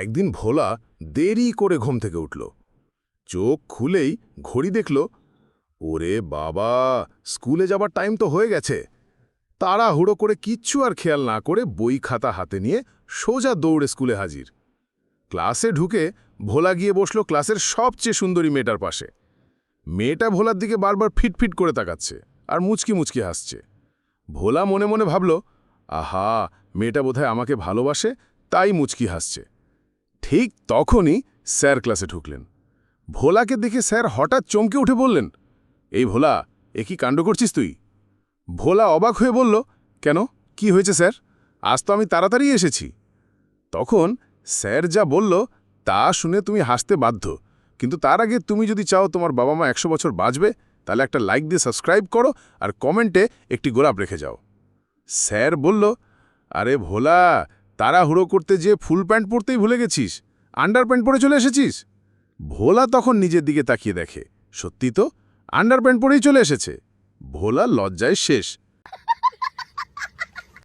একদিন ভোলা দেরি করে ঘুম থেকে উঠল। চোখ খুলেই ঘড়ি দেখল, ওরে বাবা, স্কুলে যাবার টাইম তো হয়ে গেছে। তাড়াহুড়ো করে কিচ্ছু আর খেয়াল না করে বই খাতা হাতে নিয়ে সোজা দৌড়ে স্কুলে হাজির। ক্লাসে ঢুকে ভোলা গিয়ে বসল ক্লাসের সবচেয়ে সুন্দরী মেয়েটার পাশে। মেয়েটা ভোলার দিকে বারবার ফিটফিট করে তাকাচ্ছে আর মুচকি মুচকি হাসছে। ভোলা মনে মনে ভাবল, আহা, মেয়েটা বোধহয় আমাকে ভালোবাসে, তাই মুচকি হাসছে। ঠিক তখনই স্যার ক্লাসে ঢুকলেন। ভোলাকে দেখে স্যার হঠাৎ চমকে উঠে বললেন, এই ভোলা, এ কি কাণ্ড করছিস তুই? ভোলা অবাক হয়ে বলল, কেন? কি হয়েছে স্যার? আজ তো আমি তাড়াতাড়ি এসেছি। তখন স্যার যা বলল তা শুনে তুমি হাসতে বাধ্য। কিন্তু তার আগে তুমি যদি চাও তোমার বাবা মা একশো বছর বাঁচবে, তাহলে একটা লাইক দিয়ে সাবস্ক্রাইব করো আর কমেন্টে একটি গোলাপ রেখে যাও। স্যার বলল, আরে ভোলা, তাড়াহুড়ো করতে যে ফুল প্যান্ট পরতেই ভুলে গেছিস? আন্ডার প্যান্ট পরে চলে এসেছিস? ভোলা তখন নিজের দিকে তাকিয়ে দেখে। সত্যি তো আন্ডার প্যান্ট পরেই চলে এসেছে। ভোলা লজ্জায় শেষ।